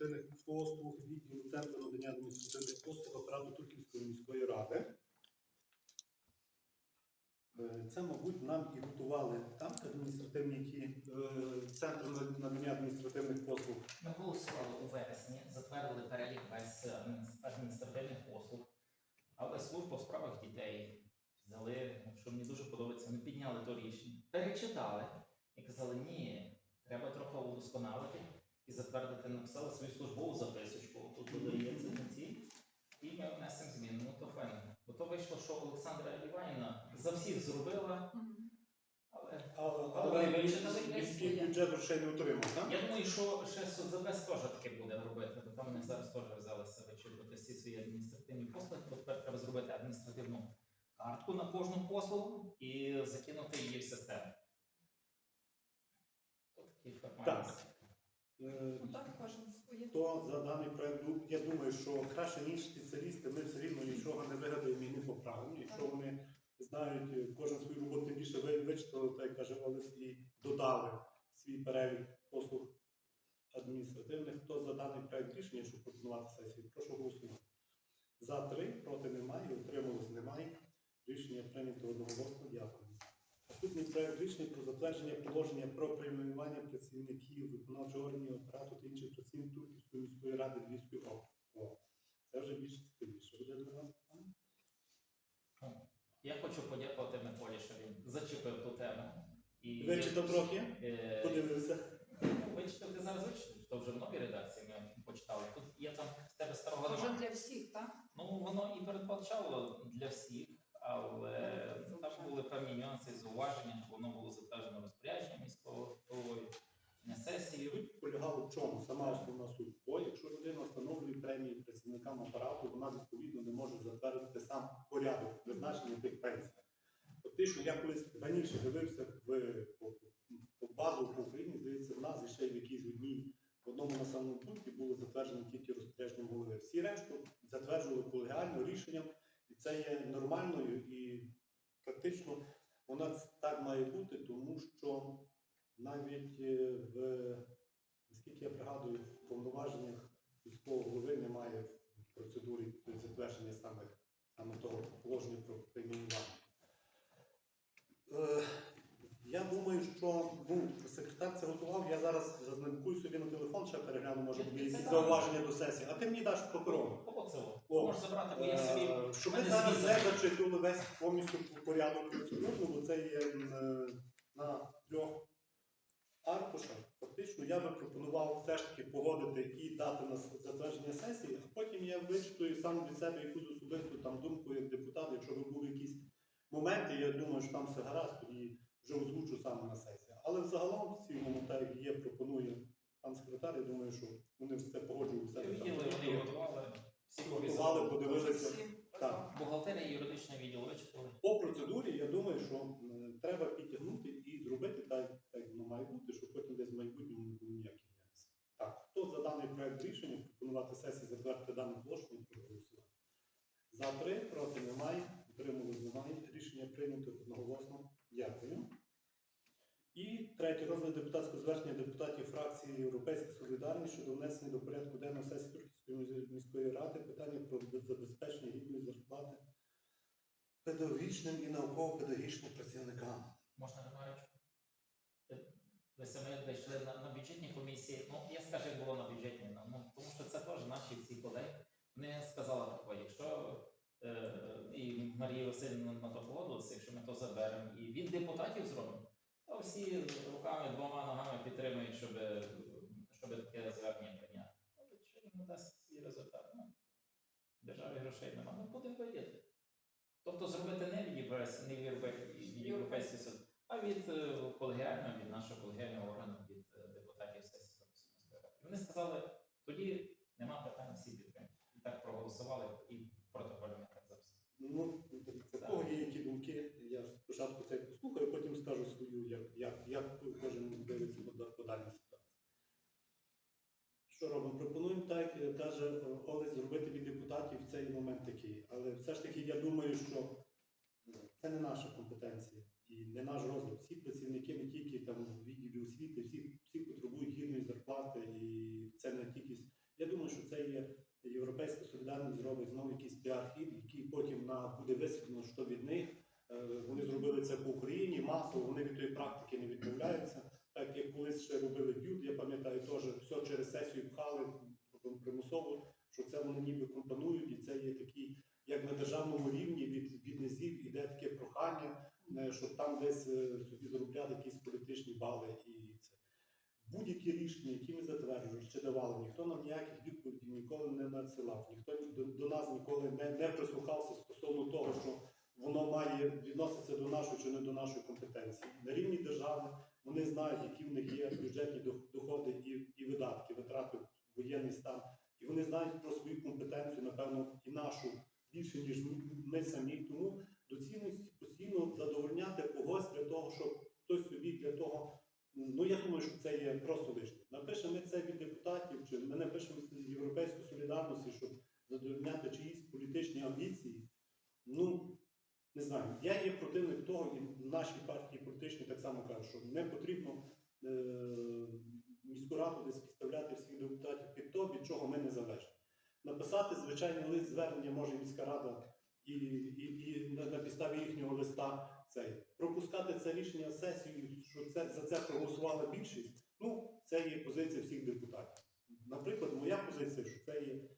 адміністративних послуг відділу центру надання адміністративних послуг апарату Турківської міської ради. Е, Це, мабуть, нам і готували там адміністративні ті е, центри надання адміністративних послуг. Ми голосували у вересні, затвердили перелік без адміністративних послуг, але служба у справах дітей взяли, що мені дуже подобається, ми підняли то рішення, перечитали і казали, ні, треба трохи удосконалити і затвердити, написали свою службову записочку. Тут додається на ці, і ми внесемо зміни. Ну то файно. Бо то вийшло, що Олександра Іванівна за всіх зробила, але Але, вони вичитали міський бюджет грошей не отримав, так? Я думаю, що ще соцзапис теж таке буде робити, бо там вони зараз теж взялися вичерпати всі свої адміністративні послуги, бо тепер треба зробити адміністративну картку на кожну послугу і закинути її в систему. То такі формальності. Е, Ну так, кожен своє. То за даний проект, ну, я думаю, що краще ніж спеціалісти, ми все рівно нічого не вигадаємо і не поправимо. Якщо вони знають е, кожен свою роботу тим більше ви- вичитали, так як каже Олес, і додали свій перелік послуг адміністративних, то за даний проект рішення, щоб пропонувати сесії, прошу голосувати. За три, проти немає, утрималось немає. Рішення прийнято одноголосно. Дякую. Наступний проект рішення про затвердження положення про преміювання працівників виконавчого органів апарату та інших працівників Турківської міської ради Львівської області. Це вже більш цікавіше. Буде для вас питання? Я хочу подякувати Миколі, що він зачепив ту тему. І, Вичитав трохи, Е, подивився. ну, Вичитав, ти зараз вичитав, то вже в новій редакції ми почитали. Тут є там в тебе старого Вже немає. для всіх, так? Ну, воно і передбачало для всіх, але там були певні нюанси і зауваження. Воно було затверджено розпорядженням міського голови на сесії. Суть полягала в чому? Сама основна суть. Бо якщо людина встановлює премії працівникам апарату, вона відповідно не може затвердити сам порядок призначення тих пенсій. Фактично, я колись раніше дивився в по, базу по Україні, здається, в нас ще в якійсь одній в одному населеному пункті було затверджено тільки розпорядженням голови. Всі решту затверджували колегіально рішенням, і це є нормальною і фактично вона так має бути, тому що навіть е, в наскільки я пригадую, в повноваженнях міського голови немає процедурі затвердження саме, саме того положення про преміювання. Е, я думаю, що ну, секретар це готував. Я зараз зазнимкую собі на телефон, ще перегляну, може буде якісь зауваження до сесії, а ти мені даш? О, Можеш забрати, бо я собі. Е, Щоб ми зараз не зачитували весь повністю порядок процедурну, бо це є е, на трьох аркушах. Фактично я би пропонував все ж таки погодити і дати на затвердження сесії, а потім я вичитую сам від себе якусь особисту там думку як депутат, якщо би були якісь моменти, я думаю, що там все гаразд, тоді вже озвучу саме на сесії. Але взагалом в цілому, так як є, пропонує пан секретар, я думаю, що вони все погоджують її готували. Всі Готували, подивилися. Так. Бухгалтерія і юридичний відділ. По процедурі, я думаю, що треба підтягнути і зробити так, як воно має бути, щоб потім десь в майбутньому не було ніяких нюансів. Так, хто за даний проект пропонувати сесії затвердити дане положення, проголосувати. За три, проти немає, утримувались немає. Рішення прийнято одноголосно. Дякую. І третє розгляд депутатського звернення депутатів фракції Європейська Солідарність щодо внесення до порядку денного сесії Турківської міської- ради питання про забезпечення гідної зарплати педагогічним і науково-педагогічним працівникам. Можна ремарочку? Ви самі прийшли на, на бюджетній комісії. Ну, я скажу, як було на бюджетній, ну, ну, тому що це теж наші всі колеги. Вони сказали таке, якщо е, і Марія Васильівна на то погодилася, якщо ми то заберемо і від депутатів зробимо, то всі руками, двома ногами підтримують, щоб, щоб таке звернення прийняти. Але Що воно дасть свій результат? Ну, державі грошей немає, ну будемо видіти. Тобто зробити не від європейського, а від е, колегіального, від нашого колегіального органу, від е, депутатів сесії міської. І Вони сказали, тоді нема питань, всі підтримують. І так проголосували і так записано. Ну, дивіться, в кого є які думки, я спочатку це послухаю, потім скажу свою, як, як, як кожен дивиться по, даній ситуації. Що робимо? Пропонуємо так, е, каже Олесь, зробити від депутатів в цей момент такий. Але все ж таки я думаю, що це не наша компетенція і не наш розгляд. Всі працівники, не тільки там в відділі освіти, всі, всі потребують гідної зарплати, і це не тільки Я думаю, що це є європейська солідарність зробить знову якийсь піар-хід, який потім на буде висвітлено, що від них. Е, Вони зробили це по Україні масово, вони від тої практики не відмовляються. Так як колись ще робили б'ют, я пам'ятаю, теж все через сесію пхали примусово, що це вони ніби компонують, і це є такий, як на державному рівні від, від низів іде таке прохання, щоб там десь е, собі заробляти якісь політичні бали і це. Будь-які рішення, які ми затверджували, чи давали, ніхто нам ніяких відповідей ніколи не надсилав, ніхто ні- до, до нас ніколи не, не прислухався стосовно того, що воно має відноситься до нашої чи не до нашої компетенції. На рівні держави вони знають, які в них є бюджетні доходи і, і видатки, витрати воєнний стан. І вони знають про свою компетенцію, напевно, і нашу більше, ніж ми, самі. Тому доцільності постійно задовольняти когось для того, щоб хтось собі для того. Ну я думаю, що це є просто лишнє. Напишемо ми це від депутатів, чи ми напишемо з європейської солідарності, щоб задовольняти чиїсь політичні амбіції. Ну не знаю. Я є противник того, і в нашій партії політичній так само кажуть, що не потрібно е, міську раду десь підставляти всіх депутатів під то, від чого ми не залежимо. Написати звичайний лист звернення може міська рада і, і, і на, на підставі їхнього листа цей пропускати це рішення сесії, що це за це проголосувала більшість. Ну, це є позиція всіх депутатів. Наприклад, моя позиція, що це є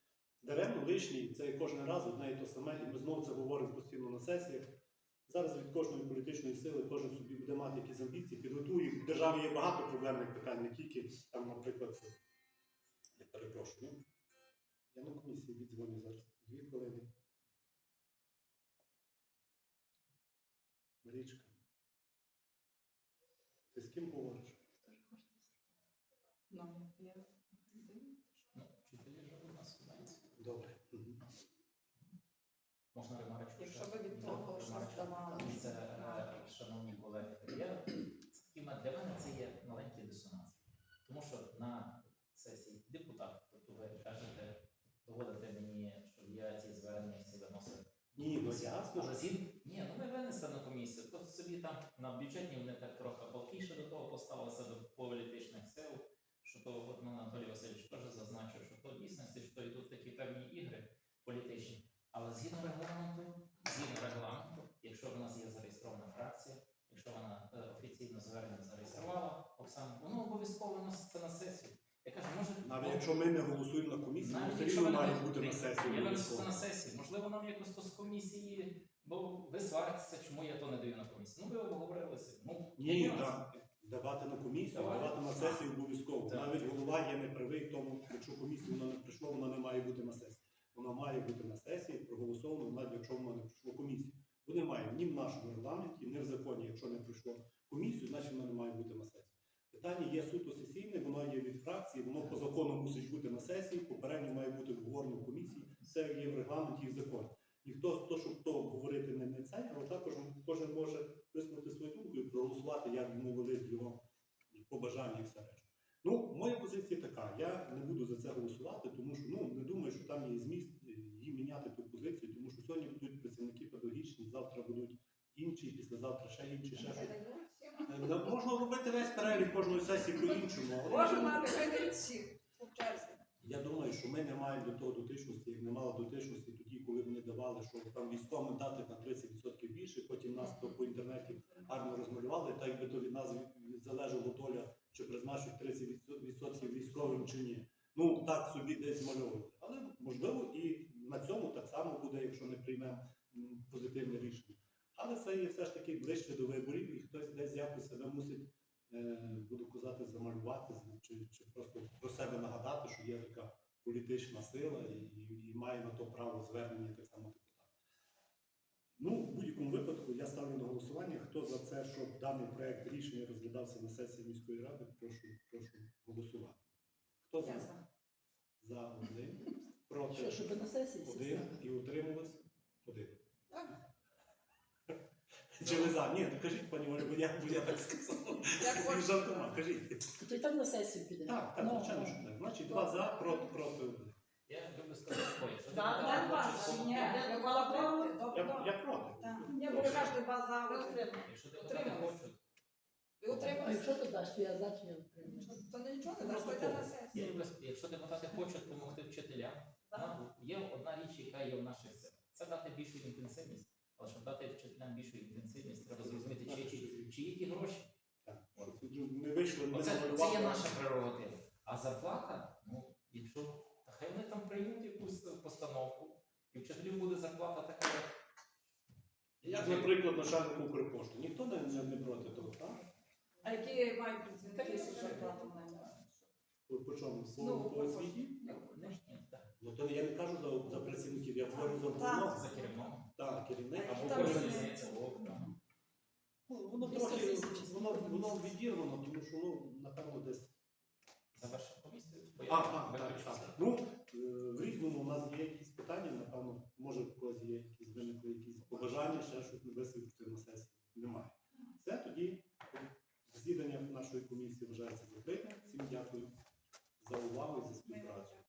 даремно лишній, це є кожен раз одне і те саме, і ми знову це говоримо постійно на сесіях. Зараз від кожної політичної сили кожен собі буде мати якісь амбіції, підготує. В державі є багато проблемних питань, не тільки там, наприклад, я перепрошую. ну, Я на комісії віддзвоню зараз. Дві хвилини. Марічка. Ти з ким говориш? Ну, я Ну, вчителі ж у нас. Добре. Можна ремарочку? Якщо ви від того, що здавали. Це, шановні колеги, я, для мене це є маленький дисонанс. Тому що на сесії депутат, тобто ви кажете, доводите мені, щоб я ці звернення всі виносив. Ні, ну ясно. Ні, ну ми винесли на комісію. То собі там на бюджетні вони так трохи палкіше до того поставилися до політичних сил. Що то от ну, Анатолій Васильович теж зазначив, що то в дійсності, що йдуть такі певні ігри політичні. Але згідно регламенту, згідно регламенту, якщо в нас є зареєстрована фракція, якщо вона е, офіційно звернення зареєструвала, Оксана, воно обов'язково виноситься на сесію. Я кажу, може Навіть якщо ми не голосуємо на комісії, навіть ми все якщо рівно не має бути на сесії. Я винесу обов'язково. на сесії. Можливо, нам якось то з комісії, бо ви сваритеся, чому я то не даю на комісію. Ну, ви обговорилися. Ну, Ні, нюанс. так. Давати на комісію, Давати. давати на сесію обов'язково. Так. Навіть голова є неправий в тому, якщо комісію воно не прийшло, воно не має бути на сесії. Воно має бути на сесії, проголосовано, навіть якщо воно не прийшло комісію. Бо немає ні в нашому регламенті, ні в законі, якщо не прийшло комісію, значить воно не має бути на сесії. Питання є суто сесійне, воно є від фракції, воно по закону мусить бути на сесії, попередньо має бути обговорено в комісії. Це є в регламенті і в законі. Ніхто то, щоб то говорити не, не це, але також кожен може висловити свою думку і проголосувати, як йому його побажання і все решта. Ну, моя позиція така. Я не буду за це голосувати, тому що ну не думаю, що там є зміст її міняти ту позицію, тому що сьогодні будуть працівники педагогічні, завтра будуть інші, післязавтра ще інші, ще щось. Е, Можна робити весь перелік кожної сесії по-іншому. я мати хай всі в черзі. Я думаю, що ми не маємо до того дотичності, як не мали дотичності тоді, коли вони давали, що там військовим дати на 30% більше, потім нас то по інтернеті гарно розмалювали, так якби то від нас залежала доля, чи призначить 30% військовим чи ні. Ну так собі десь змальовували. Але можливо і на цьому так само буде, якщо не приймемо позитивне рішення. Але це є все ж таки ближче до виборів, і хтось десь якось себе мусить, буду казати, замалювати чи, чи просто про себе нагадати, що є така політична сила і, і, і має на то право звернення так само депутат. Ну, в будь-якому випадку я ставлю на голосування. Хто за це, щоб даний проект рішення розглядався на сесії міської ради, прошу, прошу голосувати. Хто за? Ясно. За один, проти Що, щоб на сесії один і утримувався один. Так. Чи ви за? Ні, то кажіть, пані Олі, бо я, бо я так сказав. Як хочете. жартома, кажіть. То й так на сесію піде. Так, так, Ну, звичайно, що так. Значить, два за, проти, проти. Я люблю сказати, Да, да, хочуть ні, я думала про- Я, я проти. Бо ви кажете база, ви отримали. Якщо депутати Утримались. Ви А якщо ти даш, то я за чи я утримуюсь. То нічого не дасть, то йде на сесію. люблю, якщо депутати хочуть допомогти вчителям, варіант. Нам є одна річ, яка є в наших силах. Це дати більшу інтенсивність. Але щоб вчителям більшу інтенсивність, треба зрозуміти, чи, чи, чи є ті гроші. Так, щоб не Оце, це намалювали. є наша прерогатива. А зарплата, ну, якщо та хай вони там приймуть якусь постановку, і вчителів буде зарплата така. Як, наприклад, начальник Укрпошти. Ніхто не, не, не проти того, так? А які мають працівники, що зарплату мають? По, по чому? По, Ну, по по освіті? Так. Ну то я не кажу за, за працівників, я говорю за Так. За кермо. Так, керівник або Там керівник. Воно ну, трохи воно, воно відірвано, тому що воно, напевно, десь. За вашу комісію? А, а, так, так. Ну, е, в різному у нас є якісь питання, напевно, може в когось є якісь виникли якісь побажання, ще щось не висвітлити на сесії. Немає. Все тоді засідання нашої комісії вважається закритим. Всім дякую за увагу і за співпрацю.